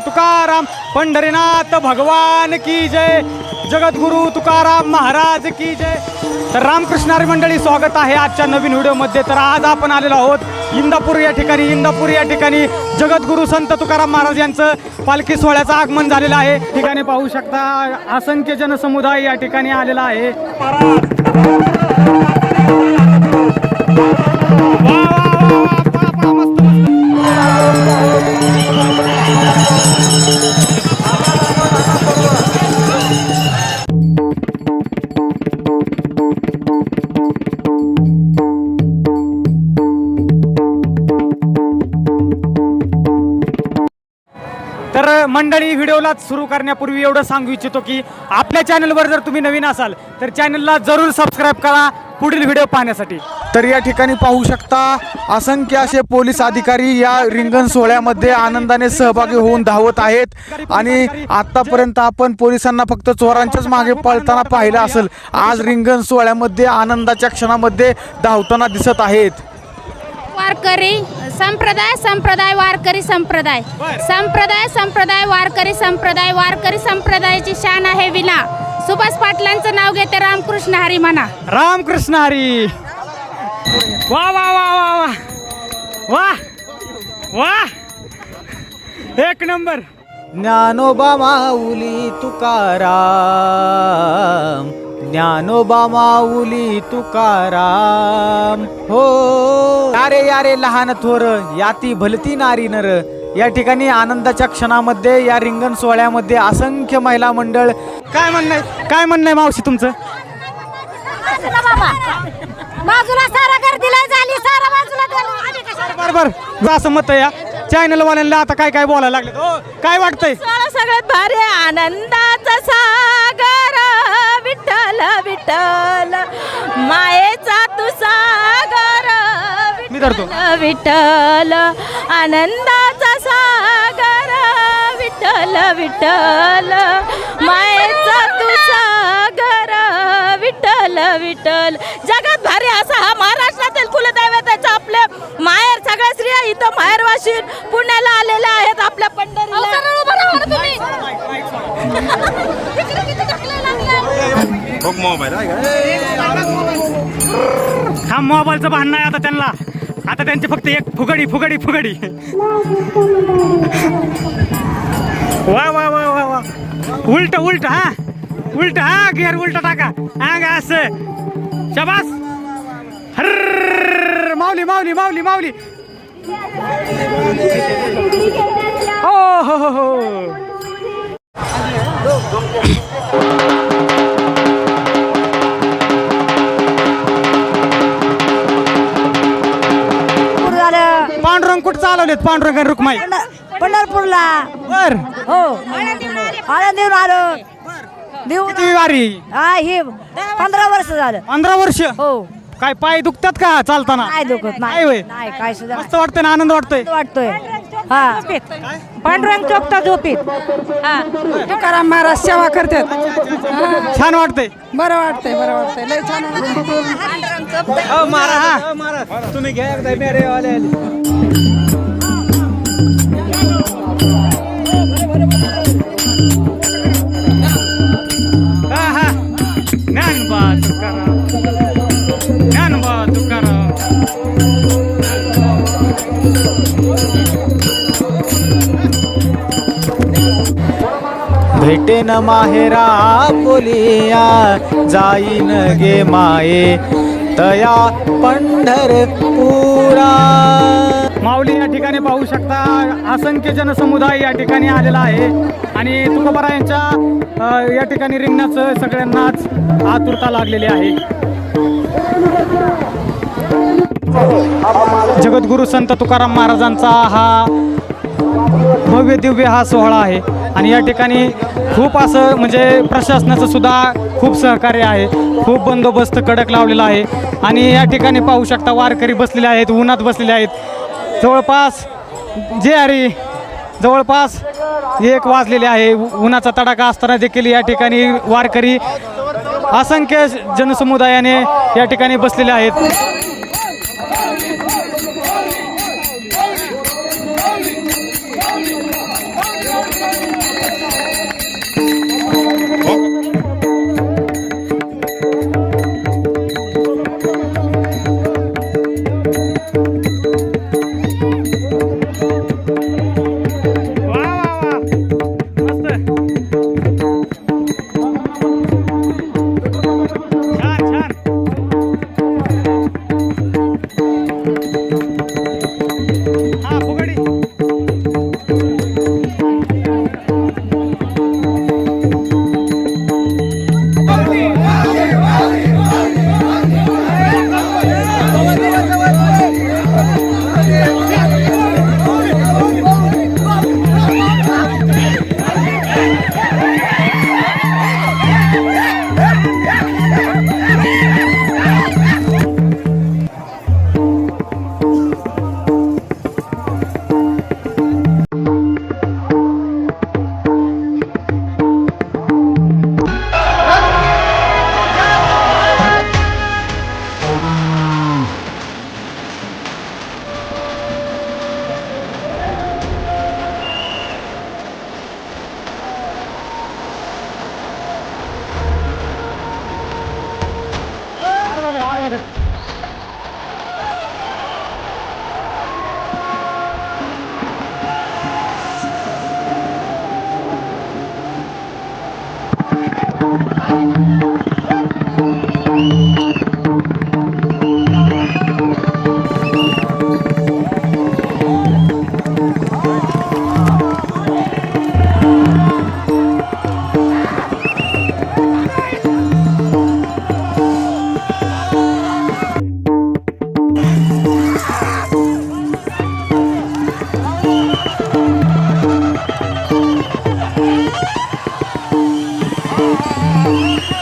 तुकाराम पंढरीनाथ भगवान की जय जगद्गुरु तुकाराम महाराज की जय. तर रामकृष्णारी मंडळी स्वागत आहे आजच्या नवीन व्हिडिओमध्ये तर आज आपण आलेलो आहोत इंदापूर या ठिकाणी. इंदापूर या ठिकाणी जगद्गुरु संत तुकाराम महाराज यांचं पालखी सोहळ्याचं आगमन झालेलं आहे. ठिकाणी पाहू शकता असंख्य जनसमुदाय या ठिकाणी आलेला आहे. मंडळी व्हिडिओला सुरू करण्यापूर्वी एवढं सांगू इच्छितो की आपल्या चॅनलवर जर तुम्ही नवीन असाल तर चॅनलला जरूर सबस्क्राईब करा पुढील व्हिडिओ पाहण्यासाठी. तर या ठिकाणी पाहू शकता असंख्य असे पोलीस अधिकारी या रिंगण सोहळ्यामध्ये आनंदाने सहभागी होऊन धावत आहेत. आणि आतापर्यंत आपण पोलिसांना फक्त चोरांच्याच मागे पळताना पाहिलं असेल आज रिंगण सोहळ्यामध्ये आनंदाच्या क्षणामध्ये धावताना दिसत आहेत. वारकरी संप्रदाय संप्रदाय वारकरी संप्रदाय. संप्रदाय संप्रदाय वारकरी संप्रदाय. वारकरी संप्रदायाची शान आहे विना सुभाष पाटलांचं नाव घेते रामकृष्ण हरी म्हणा. रामकृष्ण हरी. वा वा वा वा वा. वा. वा. एक नंबर. ज्ञानोबा माऊली तुकाराम. ज्ञानोबा माऊली तुकाराम. हो. यारे यारे लहान थोर याती भलती नारी नर. या ठिकाणी आनंदाच्या क्षणामध्ये या रिंगण सोहळ्यामध्ये असंख्य महिला मंडळ. काय म्हणणं काय म्हणणं मावशी तुमचं? बाजूला सारा गर्दीला झाली सारा बाजूला बर बर. असं मत आहे या चॅनल वाल्यांना आता काय काय बोलायला लागले? हो काय वाटतंय? सगळ्यात भारी आनंदाचा सागर. मी धरतो. विठ्ठल, आनंदाचा सागर विठ्ठल विठ्ठल मायेचा तू सागर विठ्ठल विठ्ठल. जगात भारी असा हा महाराष्ट्रातील कुलदैवताचा आपले माहेर सगळ्या स्त्रिया इथं माहेर वाशीन पुण्याला आलेल्या आहेत आपल्या पंढरीला. हा मोबाईलचं भांडण आहे आता त्यांना. आता त्यांची फक्त एक फुगडी फुगडी फुगडी. वा वा वा वा वा. उलट उलट हा. उलट हा घेर उलट टाका. हा गा असं. शबास. हर्र माऊली माऊली माऊली माऊली. हो हो हो, हो. कुठं चालवलेत पांडुरंग आणि रुक्माई? पंढ- पंढरपूरला. बर. हो. आळंदीहून आलो. किती वारी? हा हे पंधरा वर्ष झालं. पंधरा वर्ष? हो. काय पाय दुखतात का चालताना? नाही दुखत नाही. होय. नाही नाही काय सुद्धा मस्त वाटतंय ना आनंद वाटतोय? नाही वाटतोय. हा. पांडुरंग चोपता झोपीत. हा. तुकाराम महाराज सेवा करतात. छान वाटतंय. बरं वाटतंय बरं वाटतंय. लय छान वाटतंय. तुम्ही घ्या एकदा भेटेन माहेरा बोलिया जाईन गे माये तया पंढरपुरा. माऊली या ठिकाणी पाहू शकता असंख्य जनसमुदाय या ठिकाणी आलेला आहे. आणि तुकोबारा यांच्या या ठिकाणी रिंगणाचं सगळ्यांनाच आतुरता लागलेली आहे. जगद्गुरु संत तुकाराम महाराजांचा हा भव्य दिव्य हा सोहळा आहे. आणि या ठिकाणी खूप असं म्हणजे प्रशासनाचं सुद्धा खूप सहकार्य आहे. खूप बंदोबस्त कडक लावलेला आहे. आणि या ठिकाणी पाहू शकता वारकरी बसलेले आहेत उन्हात बसलेले आहेत. जवळपास जे अरे जवळपास एक वाजलेले आहे. उन्हाचा तडाखा असताना देखील या ठिकाणी वारकरी असंख्य जनसमुदायाने या ठिकाणी बसलेले आहेत.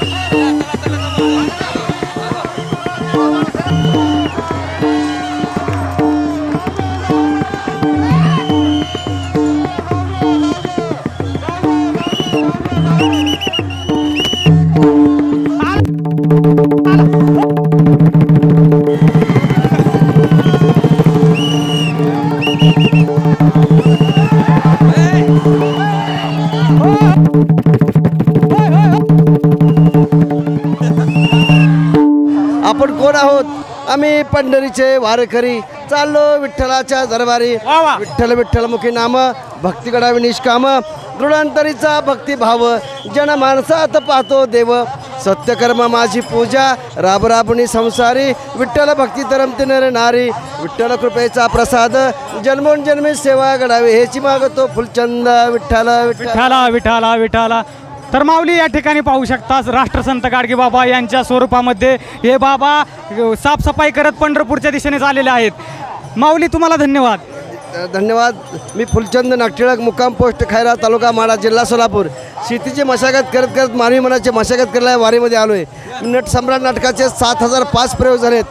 आपण पंढरीचे वारकरी चाललो विठ्ठलाच्या दरबारी. वा वा. विठ्ठल विठ्ठलमुखी नाम भक्ती गडावी निष्काम. दृढांतरीचा भक्तिभाव जन माणसात पाहतो देव. सत्यकर्म माझी पूजा राब राबणी संसारी. विठ्ठल भक्ती तरमती नर नारी. विठ्ठल कृपेचा प्रसाद जन्मोन जन्मी सेवा घडावी हेची मागतो फुलचंद विठ्ठल विठ्ठल. विठाला विठाला तर माऊली या ठिकाणी पाहू शकताच राष्ट्रसंत गाडगे बाबा यांच्या स्वरूपामध्ये. हे बाबा साफसफाई करत पंढरपूरच्या दिशेने चाललेले आहेत. माऊली तुम्हाला धन्यवाद. धन्यवाद. मी फुलचंद नागटिळक मुक्काम पोस्ट खैरा तालुका माडा जिल्हा सोलापूर. शेतीची मशागत करत करत मानवी मनाची मशागत करायला वारीमध्ये आलो आहे नट सम्राट नाटकाचे सात हजार पाच प्रयोग झालेत.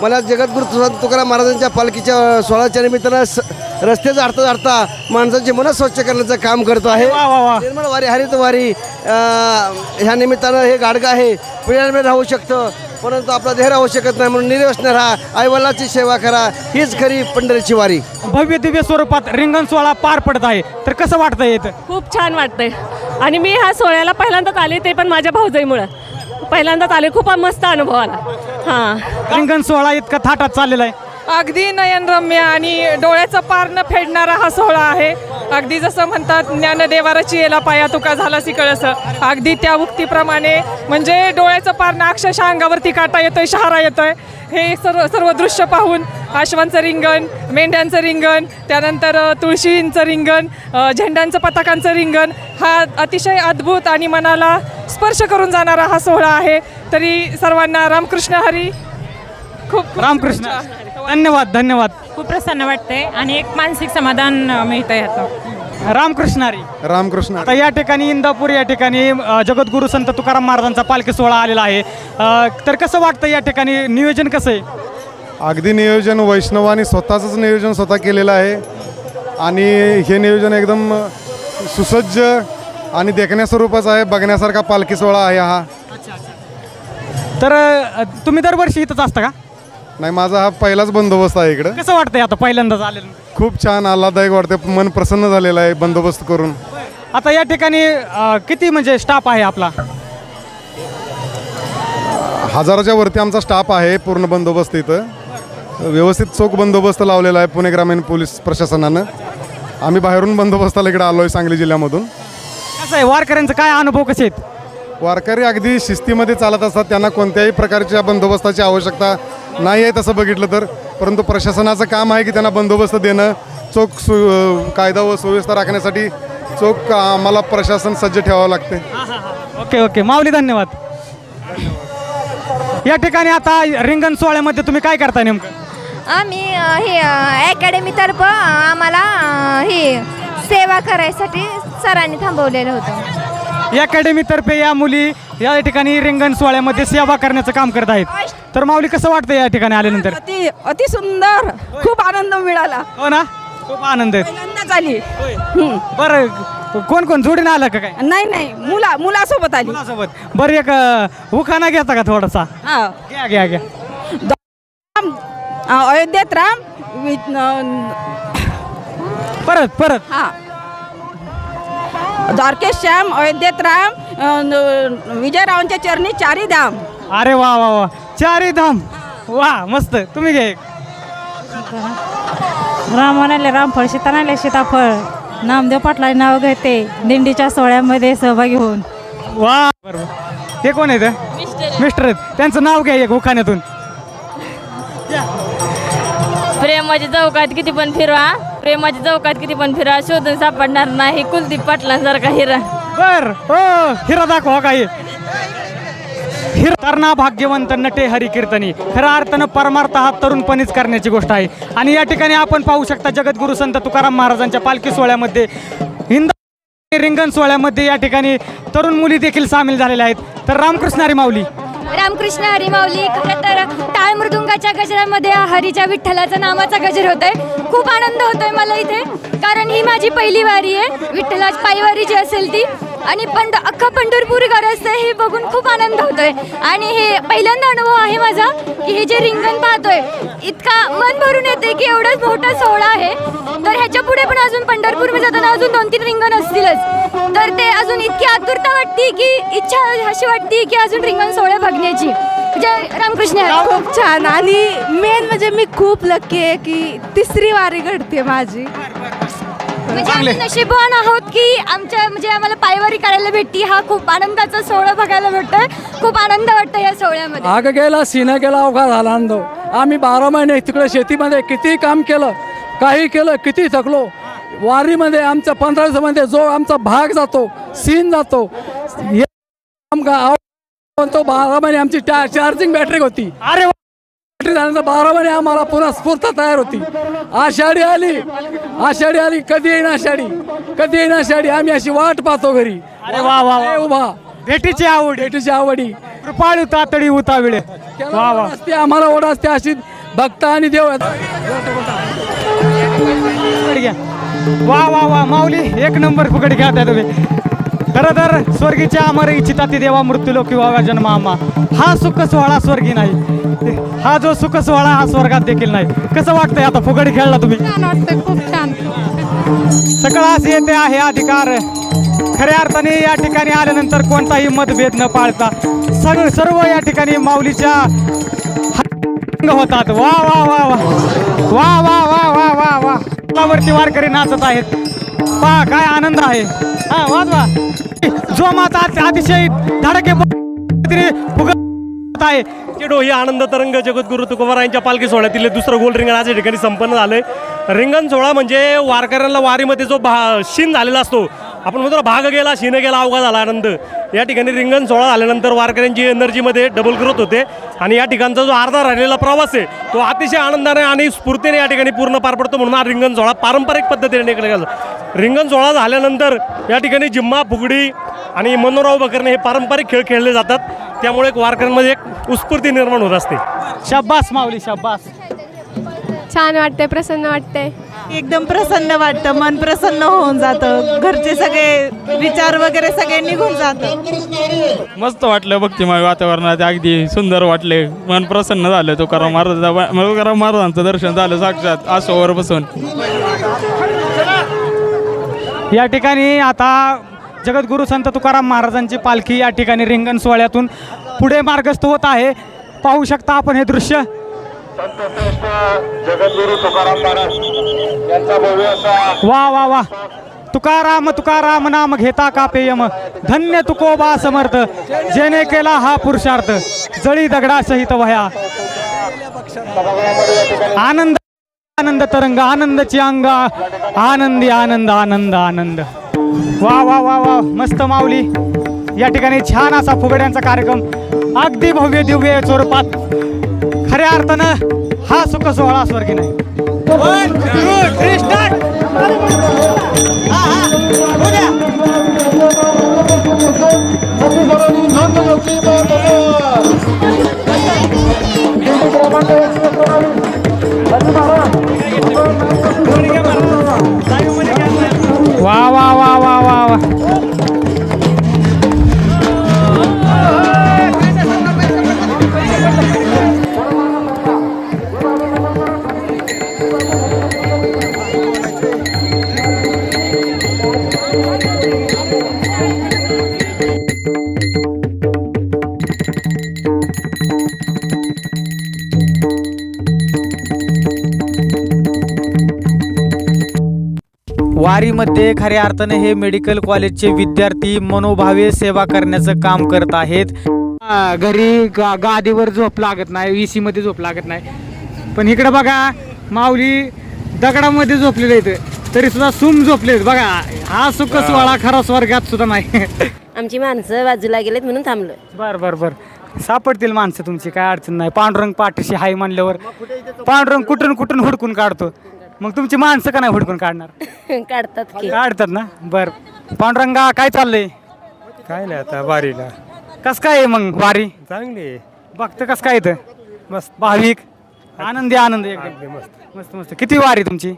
मला जगद्गुरु तुकाराम तुकाराम महाराजांच्या पालखीच्या सोहळ्याच्या निमित्तानं स रस्ते झाडता झाडता माणसांची मनं स्वच्छ करण्याचं काम करतो आहे. वा वा वा. निर्मळ वारी हरित वारी ह्या निमित्तानं हे गाडगं आहे. पिढ्यानपिढ्या राहू शकतं परंतु आपला देह राहू शकत नाही म्हणून निर्व्यसन राहा आईवडिलाची सेवा करा. हीच खरी पंढरीची वारी. भव्य दिव्य स्वरूपात रिंगण सोहळा पार पडत आहे. तर कसं वाटतं येत खूप छान वाटतंय. आणि मी ह्या सोहळ्याला पहिल्यांदाच आले ते पण माझ्या भाऊजाईमुळं. पहिल्यांदाच आले. खूप मस्त अनुभव आला. हां. रिंगण सोहळा इतका थाटात चाललेला आहे. अगदी नयनरम्य आणि डोळ्याचं पार न फेडणारा हा सोहळा आहे. अगदी जसं म्हणतात ज्ञानदेवाराची येला पाया तुका झाला सिकळस अगदी त्या उक्तीप्रमाणे म्हणजे डोळ्याचं पार ना अक्षरशः अंगावरती काटा येतोय शहारा येतोय. हे सर्व सर्व दृश्य पाहून आश्वांचं रिंगण मेंढ्यांचं रिंगण त्यानंतर तुळशींचं रिंगण झेंड्यांचं पताकांचं रिंगण हा अतिशय अद्भुत आणि मनाला स्पर्श करून जाणारा हा सोहळा आहे. तरी सर्वांना रामकृष्ण हरी. खूप रामकृष्ण. धन्यवाद धन्यवाद. खूप प्रसन्न वाटते आणि एक मानसिक समाधान मिळतं यातनं. रामकृष्णारी. रामकृष्ण. आता या ठिकाणी इंदापूर या ठिकाणी अ, जगद्गुरु संत तुकाराम महाराजांचा पालखी सोहळा आलेला आहे. अ, तर कसं वाटतं या ठिकाणी? नियोजन कसं आहे? अगदी नियोजन वैष्णवानी स्वतःचंच नियोजन स्वतः केलेलं आहे. आणि हे नियोजन एकदम सुसज्ज आणि देखण्या स्वरूपाचं आहे. बघण्यासारखा पालखी सोहळा आहे हा. तर अ, तुम्ही दरवर्षी इथंच असता का? नाही माझा हा पहिलाच बंदोबस्त आहे इकडं. कसं वाटतंय आता पहिल्यांदाच आलेलं खूप छान आल्हादायक वाटते मन प्रसन्न झालेलं आहे बंदोबस्त करून. आता या ठिकाणी अ, किती म्हणजे स्टाफ आहे आपला? हजाराच्या वरती आमचा स्टाफ आहे पूर्ण बंदोबस्त इथं. व्यवस्थित चोख बंदोबस्त लावलेला आहे पुणे ग्रामीण पोलीस प्रशासनानं. आम्ही बाहेरून बंदोबस्ताला इकडे आलो आहे सांगली जिल्ह्यामधून. कसं आहे वारकऱ्यांचं काय अनुभव कसे आहेत? वारकरी अगदी शिस्तीमध्ये चालत असतात त्यांना कोणत्याही प्रकारच्या बंदोबस्ताची आवश्यकता नाही आहे तसं बघितलं तर. परंतु प्रशासनाचं काम आहे की त्यांना बंदोबस्त देणं चोख सु कायदा व सुव्यवस्था राखण्यासाठी चोख आम्हाला प्रशासन सज्ज ठेवावं लागते. Okay okay. माऊली धन्यवाद. या ठिकाणी आता रिंगण सोहळ्यामध्ये तुम्ही काय करता नेमकं? आम्ही हे अकॅडमीतर्फे आम्हाला हे सेवा करायसाठी सरांनी थांबवलेलं होतं. या अकॅडमीतर्फे या मुली या ठिकाणी रिंगण सोहळ्यामध्ये सेवा करण्याचं काम करत आहेत. तर माऊली कसं वाटतं या ठिकाणी आल्यानंतर? अति अति सुंदर. खूप आनंद मिळाला. हो ना? खूप आनंद आहे. पहिल्यांदाच आली. बरं कोण कोण? जोडीनं आलं का काय? नाही नाही. मुला मुलासोबत आली. मुलासोबत. बरं एक अ, उखाणा घेता का थोडासा? हा. घ्या घ्या घ्या. राम, अ, अयोध्येत राम वि- न- परत परत. हा. द्वारकेश श्याम अयोध्येत राम विजयरावांच्या चरणी चारी धाम. अरे वा वा वा. चारी धाम. वा मस्त. तुम्ही घे एक. राम म्हणाले रामफळ सीता म्हणाले सीताफळ. नामदेव पाटला नाव घेते. दिंडीच्या सोहळ्यामध्ये सहभागी होऊन. वा बरोबर. हे कोण आहेत मिस्टर. आहेत. त्यांचं नाव घ्या एक उखाण्यातून. प्रेमाच्या चौकात किती पण फिरवा प्रेमाच्या चौकात किती पण फिरा शोधून सापडणार नाही कुलदीप पाटलांसारखा हिरा. बर हो हिरा दाखवा काही. हिरतरना भाग्यवंत नटे हरी कीर्तनी खऱ्या अर्थानं परमार्थ हा तरुणपणीच करण्याची गोष्ट आहे. आणि या ठिकाणी आपण पाहू शकता जगद्गुरु संत तुकाराम महाराजांच्या पालखी सोहळ्यामध्ये हिंद रिंगण सोहळ्यामध्ये या ठिकाणी तरुण मुली देखील सामील झालेल्या आहेत. तर रामकृष्णारी माऊली. रामकृष्ण हरिमावली खरं तर टाळ मृदुंगाच्या गजरामध्ये हरीच्या विठ्ठलाचा नामाचा गजर होत आहे खूप आनंद होतोय मला इथे कारण ही माझी पहिली वारी आहे. विठ्ठलाची पायवारी जी असेल ती. आणि पंढ अख्खा पंढरपूर गरजतं हे बघून खूप आनंद होतोय. आणि हे पहिल्यांदा अनुभव आहे माझा की हे जे रिंगण पाहतोय इतका मन भरून येते की एवढाच मोठा सोहळा आहे. तर ह्याच्या पुढे पण अजून पंढरपूरमध्ये जाताना अजून दोन तीन रिंगण असतीलच. तर ते अजून इतकी आतुरता वाटते की इच्छा अशी वाटते की अजून रिंगण सोहळे बघण्याची. जय रामकृष्ण खूप छान. आणि मेन म्हणजे मी खूप लकी आहे की तिसरी वारी घडते माझी. म्हणजे आम्ही नशीबवान आहोत की आमच्या म्हणजे आम्हाला पायवारी करायला भेटती. हा खूप आनंदाचा सोहळा बघायला भेटतोय. खूप आनंद वाटतो या सोहळ्यामध्ये. आग गेला सीना गेला अवघा झाला अंध आम्ही बारा महिने तिकडे शेतीमध्ये किती काम केलं काही केलं किती थकलो. वारीमध्ये आमच्या पंधरा दिवसामध्ये जो आमचा भाग जातो सीन जातो. हे आमका आव- तो बारा महिने आमची चार्जिंग बॅटरी होती. अरे वा. झाल्यानंतर बारा महिने आम्हाला पुन्हा स्फूर्त तयार होती. आषाढी आली. आषाढी आली. कधी येईन आषाढी? कधी येईन आषाढी? आम्ही अशी वाट पाहतो घरी. अरे वा वा वा. उभा. भेटीची आवड. भेटीची आवडी. कृपाळू तातडी उताविळे वा वा. असते आम्हाला ओढ असते अशी भक्त आणि देव. फुकट घ्या. वा वा वा. माऊली एक नंबर फुकट घ्या त्या तुम्ही. खरं तर स्वर्गीच्या अमर इच्छिता ती देवा मृत्यू लोकी जन्म आम्हा. हा सुख सोहळा स्वर्गी नाही. हा जो सुख सोहळा हा स्वर्गात देखील नाही. कसं वाटतंय आता फुकट खेळला तुम्ही? छान वाटतं खूप छान. सकळास येते आहे अधिकार. खऱ्या अर्थाने या ठिकाणी आल्यानंतर कोणताही मतभेद न पाळता सग सर्व या ठिकाणी माऊलीच्या हात होतात. वा वा वा वा. वा वा वा वा वा वा. वरती वारकरी नाचत आहेत. पहा काय आनंद आहे. हा वाजवा. जो माता अतिशय धडके फुगत आहे. चिडो ही आनंद तरंग जगद्गुरु तुकोबारायांच्या पालखी सोहळ्यातील दुसरं गोल रिंगण आज या ठिकाणी संपन्न झालंय. रिंगण सोहळा म्हणजे वारकऱ्यांना वारीमध्ये जो भा शीन झालेला असतो. आपण म्हणतो भाग गेला शीन गेला अवघा झाला आनंद. या ठिकाणी रिंगण सोहळा झाल्यानंतर वारकऱ्यांची एनर्जीमध्ये डबल ग्रोथ होते. आणि या ठिकाणचा जो अर्धा राहिलेला प्रवास आहे तो अतिशय आनंदाने आणि स्फूर्तीने या ठिकाणी पूर्ण पार पडतो म्हणून हा रिंगण सोहळा पारंपरिक पद्धतीने इकडे गेला. रिंगण सोहळा झाल्यानंतर या ठिकाणी जिम्मा फुगडी आणि मनोराव बकरणे हे पारंपरिक खेळ खेळले जातात. त्यामुळे एक वारकऱ्यांमध्ये एक उत्स्फूर्ती निर्माण होत असते. शब्बास माऊली शब्बास छान वाटते प्रसन्न वाटते एकदम प्रसन्न वाटतं मन प्रसन्न होऊन जातं. घरचे सगळे विचार वगैरे सगळे निघून जातं मस्त वाटलं भक्तिमय वातावरणात अगदी सुंदर वाटले. मन प्रसन्न झालं तुकाराम महाराज तुकाराम महाराजांचं दर्शन झालं साक्षात आसोवर बसून. या ठिकाणी आता जगद्गुरु संत तुकाराम महाराजांची पालखी या ठिकाणी रिंगण सोहळ्यातून पुढे मार्गस्थ होत आहे. पाहू शकता आपण हे दृश्य. वा वा वा. तुकाराम तुकाराम नाम घेता का पेयम? धन्य तुकोबा समर्थ. जेने केला हा पुरुषार्थ. जळी दगडा सहित वह्या. आनंद आनंद तरंग आनंदची अंगा आनंदी आनंद आनंद आनंद. वा वा वा वा. मस्त माऊली. या ठिकाणी छान असा फुगड्यांचा कार्यक्रम. अगदी भव्य दिव्य स्वरूपात खऱ्या अर्थानं हा सुख सोहळा स्वर्गी नाही. वन टू वारीमध्ये खऱ्या अर्थाने हे मेडिकल कॉलेजचे विद्यार्थी मनोभावे सेवा करण्याचं काम करत आहेत. घरी गा गादीवर झोप लागत नाही वी मध्ये झोप लागत नाही. पण इकडे बघा माऊली दगडामध्ये झोपलेले आहेत. तरी सुद्धा सुम झोपले बघा. हा सुख सोहळा खरा स्वर्गात सुद्धा नाही. आमची माणसं बाजूला गेलेत म्हणून थांबलोय. बर बर बर. सापडतील माणसं तुमची काय अडचण नाही. पांडुरंग पाठीशी हाय म्हणल्यावर. पांडुरंग कुठून कुठून हुडकून काढतो? मग तुमची माणसं का नाही हुडकून काढणार? काढतात की. काढतात ना? बर. पांडुरंगा काय चाललंय? काय नाही आता वारीला. कस काय आहे मग वारी? चांगली बघतं कस काय येतं मस्त. भाविक. आनंदी. आनंद एकदम. मस्त. मस्त मस्त. किती वारी तुमची?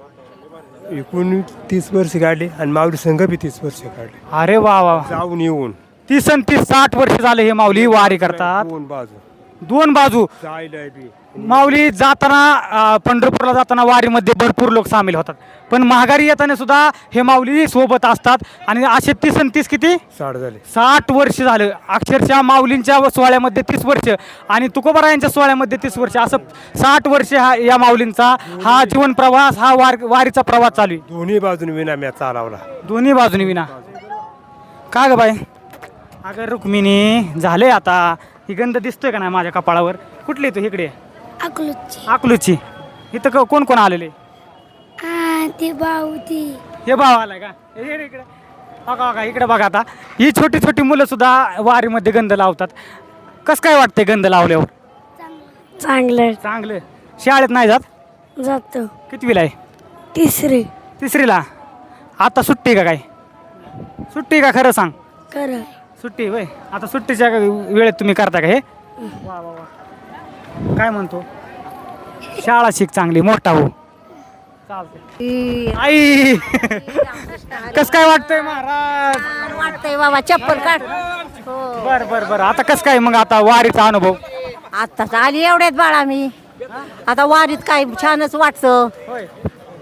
एकूण तीस वर्ष काढली आणि माऊली संघ बी तीस वर्ष काढली. अरे वा वा जाऊन येऊन. तीस आणि तीस साठ वर्ष झाले हे माऊली वारी करतात. दोन बाजू. दोन बाजू. जायला बी. माऊली जाताना पंढरपूरला जाताना वारीमध्ये भरपूर लोक सामील होतात. पण महागारी येताना सुद्धा हे माऊली सोबत असतात. आणि असे तीस आणि तीस किती? साठ झाले. साठ वर्ष झालं. अक्षरशः माऊलींच्या व- सोहळ्यामध्ये तीस वर्ष आणि तुकोबरायांच्या सोहळ्यामध्ये तीस वर्ष. असं साठ वर्ष हा या माऊलींचा हा जीवन प्रवास हा वार वारीचा प्रवास चालू आहे. दोन्ही बाजून विना म्या चालवला. दोन्ही बाजूनी विना. का ग बाई? अगं रुक्मिणी झाले आता. ही गंध दिसतोय का नाही माझ्या कपाळावर? कुठली तू? इकडे अकलूची अकलूची इथं क- कोण कोण आलेले? हा ती भाऊ ती हे भाव आलाय का? हे इकडे इकडे. बघा बघा इकडे बघा आता. ही छोटी छोटी मुलं सुद्धा वारीमध्ये गंध लावतात. कसं काय वाटतंय गंध लावल्यावर? चांगलं चांगलं. शाळेत नाही जात? जातो. कितवीला आहे? तिसरी. तिसरीला. आता सुट्टी का काय? सुट्टी का खरं सांग? कर सुट्टी वय आता सुट्टीच्या वेळेत तुम्ही करता का हे. वा वा वा. काय म्हणतो? शाळा शिक चांगली मोठा हो. चालते आई! कस काय वाटतंय महाराज? वाटतंय बाबा चप्पल काढ. बर बर बर. आता कस काय मग आता वारीचा अनुभव? आत्ताच आली एवढ्यात बाळा मी. आता वारीत काय छानच वाटतं. होय.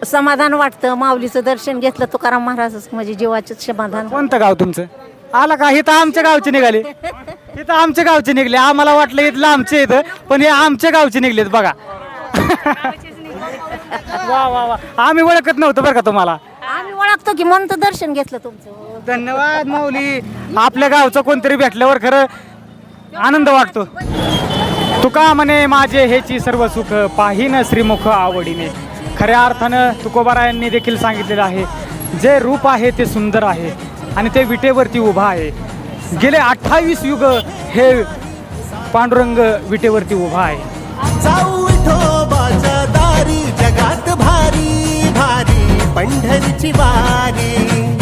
समाधान वाटतं. माऊलीचं दर्शन घेतलं तुकाराम महाराज म्हणजे जीवाचं समाधान. कोणतं गाव तुमचं? आला का? इथं आमच्या गावचे निघाले. इथं आमच्या गावचे निघले. आम्हाला वाटलं इथलं आमचे इथं पण हे आमच्या गावचे निघलेत बघा. वा वा वा. आम्ही ओळखत नव्हतं बरं का तुम्हाला. आम्ही ओळखतो की म्हणून तर दर्शन घेतलं तुमचं. धन्यवाद माऊली. आपल्या गावचं कोणतरी भेटल्यावर खरं आनंद वाटतो. तुका म्हणे माझे हेची सर्व सुख पाहिन श्रीमुख आवडीने. खऱ्या अर्थानं तुकोबारायांनी देखील सांगितलेलं आहे जे रूप आहे ते सुंदर आहे. आणि ते विटेवरती उभा आहे. गेले अठ्ठावीस युग हे पांडुरंग विटेवरती उभा आहे. जगात भारी भारी पंढरीची वारी